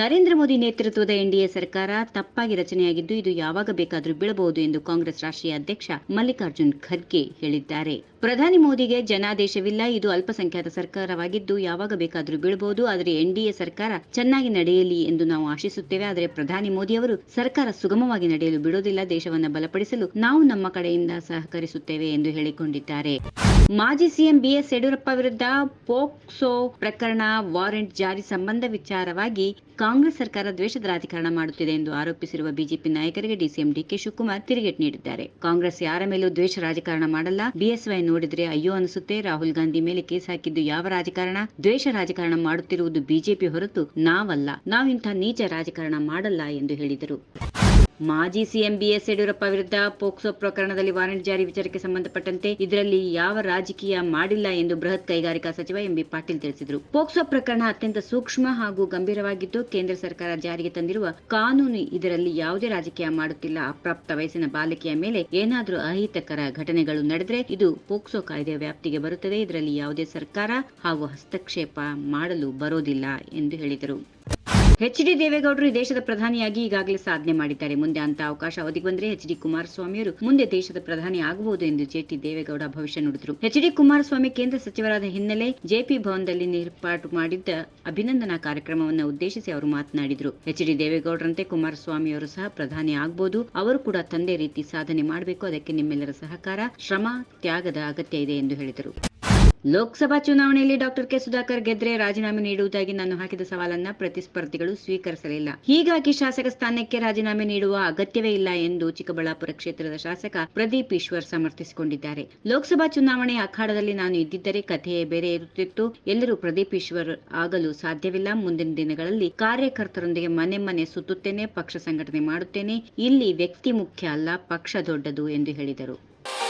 ನರೇಂದ್ರ ಮೋದಿ ನೇತೃತ್ವದ ಎನ್ಡಿಎ ಸರ್ಕಾರ ತಪ್ಪಾಗಿ ರಚನೆಯಾಗಿದ್ದು, ಇದು ಯಾವಾಗ ಬೇಕಾದರೂ ಬೀಳಬಹುದು ಎಂದು ಕಾಂಗ್ರೆಸ್ ರಾಷ್ಟ್ರೀಯ ಅಧ್ಯಕ್ಷ ಮಲ್ಲಿಕಾರ್ಜುನ್ ಖರ್ಗೆ ಹೇಳಿದ್ದಾರೆ. ಪ್ರಧಾನಿ ಮೋದಿಗೆ ಜನಾದೇಶವಿಲ್ಲ, ಇದು ಅಲ್ಪಸಂಖ್ಯಾತ ಸರ್ಕಾರವಾಗಿದ್ದು, ಯಾವಾಗ ಬೇಕಾದರೂ ಬೀಳಬಹುದು, ಆದರೆ ಎನ್ಡಿಎ ಸರ್ಕಾರ ಚೆನ್ನಾಗಿ ನಡೆಯಲಿ ಎಂದು ನಾವು ಆಶಿಸುತ್ತೇವೆ. ಆದರೆ ಪ್ರಧಾನಿ ಮೋದಿ ಅವರು ಸರ್ಕಾರ ಸುಗಮವಾಗಿ ನಡೆಯಲು ಬಿಡೋದಿಲ್ಲ, ದೇಶವನ್ನು ಬಲಪಡಿಸಲು ನಾವು ನಮ್ಮ ಕಡೆಯಿಂದ ಸಹಕರಿಸುತ್ತೇವೆ ಎಂದು ಹೇಳಿಕೊಂಡಿದ್ದಾರೆ. ಮಾಜಿ ಸಿಎಂ ಬಿಎಸ್ ಯಡಿಯೂರಪ್ಪ ವಿರುದ್ಧ ಪೋಕ್ಸೋ ಪ್ರಕರಣ ವಾರೆಂಟ್ ಜಾರಿ ಸಂಬಂಧ ವಿಚಾರವಾಗಿ ಕಾಂಗ್ರೆಸ್ ಸರ್ಕಾರ ದ್ವೇಷದ ರಾಜಕಾರಣ ಮಾಡುತ್ತಿದೆ ಎಂದು ಆರೋಪಿಸಿರುವ ಬಿಜೆಪಿ ನಾಯಕರಿಗೆ ಡಿಸಿಎಂ ಡಿಕೆ ಶಿವಕುಮಾರ್ ತಿರುಗೇಟು ನೀಡಿದ್ದಾರೆ. ಕಾಂಗ್ರೆಸ್ ಯಾರ ಮೇಲೂ ದ್ವೇಷ ರಾಜಕಾರಣ ಮಾಡಲ್ಲ. ಬಿಎಸ್ವೈ ನೋಡಿದ್ರೆ ಅಯ್ಯೋ ಅನಿಸುತ್ತೆ. ರಾಹುಲ್ ಗಾಂಧಿ ಮೇಲೆ ಕೇಸ್ ಹಾಕಿದ್ದು ಯಾವ ರಾಜಕಾರಣ? ದ್ವೇಷ ರಾಜಕಾರಣ ಮಾಡುತ್ತಿರುವುದು ಬಿಜೆಪಿ ಹೊರತು ನಾವಲ್ಲ. ನಾವಿಂಥ ನೀಚ ರಾಜಕಾರಣ ಮಾಡಲ್ಲ ಎಂದು ಹೇಳಿದರು. ಮಾಜಿ ಸಿಎಂ ಬಿಎಸ್ ಯಡಿಯೂರಪ್ಪ ವಿರುದ್ಧ ಪೋಕ್ಸೋ ಪ್ರಕರಣದಲ್ಲಿ ವಾರೆಂಟ್ ಜಾರಿ ವಿಚಾರಕ್ಕೆ ಸಂಬಂಧಪಟ್ಟಂತೆ ಇದರಲ್ಲಿ ಯಾವ ರಾಜಕೀಯ ಮಾಡಿಲ್ಲ ಎಂದು ಬೃಹತ್ ಕೈಗಾರಿಕಾ ಸಚಿವ ಎಂಬಿ ಪಾಟೀಲ್ ತಿಳಿಸಿದರು. ಪೋಕ್ಸೋ ಪ್ರಕರಣ ಅತ್ಯಂತ ಸೂಕ್ಷ್ಮ ಹಾಗೂ ಗಂಭೀರವಾಗಿದ್ದು, ಕೇಂದ್ರ ಸರ್ಕಾರ ಜಾರಿಗೆ ತಂದಿರುವ ಕಾನೂನು ಇದರಲ್ಲಿ ಯಾವುದೇ ರಾಜಕೀಯ ಮಾಡುತ್ತಿಲ್ಲ. ಅಪ್ರಾಪ್ತ ವಯಸ್ಸಿನ ಬಾಲಕಿಯ ಮೇಲೆ ಏನಾದರೂ ಅಹಿತಕರ ಘಟನೆಗಳು ನಡೆದರೆ ಇದು ಪೋಕ್ಸೋ ಕಾಯ್ದೆಯ ವ್ಯಾಪ್ತಿಗೆ ಬರುತ್ತದೆ. ಇದರಲ್ಲಿ ಯಾವುದೇ ಸರ್ಕಾರ ಹಾಗೂ ಹಸ್ತಕ್ಷೇಪ ಮಾಡಲು ಬರೋದಿಲ್ಲ ಎಂದು ಹೇಳಿದರು. ಎಚ್ ಡಿ ದೇವೇಗೌಡರು ದೇಶದ ಪ್ರಧಾನಿಯಾಗಿ ಈಗಾಗಲೇ ಸಾಧನೆ ಮಾಡಿದ್ದಾರೆ. ಮುಂದೆ ಅಂತ ಅವಕಾಶ ಅವಧಿಗೆ ಬಂದರೆ ಎಚ್ ಡಿ ಕುಮಾರಸ್ವಾಮಿಯವರು ಮುಂದೆ ದೇಶದ ಪ್ರಧಾನಿ ಆಗಬಹುದು ಎಂದು ಜೆಟಿ ದೇವೇಗೌಡ ಭವಿಷ್ಯ ನುಡಿದರು. ಎಚ್ ಡಿ ಕುಮಾರಸ್ವಾಮಿ ಕೇಂದ್ರ ಸಚಿವರಾದ ಹಿನ್ನೆಲೆ ಜೆಪಿ ಭವನದಲ್ಲಿ ಏರ್ಪಾಟು ಮಾಡಿದ್ದ ಅಭಿನಂದನಾ ಕಾರ್ಯಕ್ರಮವನ್ನು ಉದ್ದೇಶಿಸಿ ಅವರು ಮಾತನಾಡಿದರು. ಎಚ್ ಡಿ ದೇವೇಗೌಡರಂತೆ ಕುಮಾರಸ್ವಾಮಿಯವರು ಸಹ ಪ್ರಧಾನಿ ಆಗಬಹುದು ಅವರು ಕೂಡ ತಂದೆ ರೀತಿ ಸಾಧನೆ ಮಾಡಬೇಕು. ಅದಕ್ಕೆ ನಿಮ್ಮೆಲ್ಲರ ಸಹಕಾರ, ಶ್ರಮ, ತ್ಯಾಗದ ಅಗತ್ಯ ಇದೆ ಎಂದು ಹೇಳಿದರು. ಲೋಕಸಭಾ ಚುನಾವಣೆಯಲ್ಲಿ ಡಾಕ್ಟರ್ ಕೆ ಸುಧಾಕರ್ ಗೆದ್ರೆ ರಾಜೀನಾಮೆ ನೀಡುವುದಾಗಿ ನಾನು ಹಾಕಿದ ಸವಾಲನ್ನ ಪ್ರತಿಸ್ಪರ್ಧಿಗಳು ಸ್ವೀಕರಿಸಲಿಲ್ಲ. ಹೀಗಾಗಿ ಶಾಸಕ ಸ್ಥಾನಕ್ಕೆ ರಾಜೀನಾಮೆ ನೀಡುವ ಅಗತ್ಯವೇ ಇಲ್ಲ ಎಂದು ಚಿಕ್ಕಬಳ್ಳಾಪುರ ಕ್ಷೇತ್ರದ ಶಾಸಕ ಪ್ರದೀಪ್ ಈಶ್ವರ್ ಸಮರ್ಥಿಸಿಕೊಂಡಿದ್ದಾರೆ. ಲೋಕಸಭಾ ಚುನಾವಣೆ ಅಖಾಡದಲ್ಲಿ ನಾನು ಇದ್ದಿದ್ದರೆ ಕಥೆಯೇ ಬೇರೆ ಇರುತ್ತಿತ್ತು. ಎಲ್ಲರೂ ಪ್ರದೀಪ್ ಈಶ್ವರ್ ಆಗಲು ಸಾಧ್ಯವಿಲ್ಲ. ಮುಂದಿನ ದಿನಗಳಲ್ಲಿ ಕಾರ್ಯಕರ್ತರೊಂದಿಗೆ ಮನೆ ಮನೆ ಸುತ್ತುತ್ತೇನೆ, ಪಕ್ಷ ಸಂಘಟನೆ ಮಾಡುತ್ತೇನೆ. ಇಲ್ಲಿ ವ್ಯಕ್ತಿ ಮುಖ್ಯ ಅಲ್ಲ, ಪಕ್ಷ ದೊಡ್ಡದು ಎಂದು ಹೇಳಿದರು.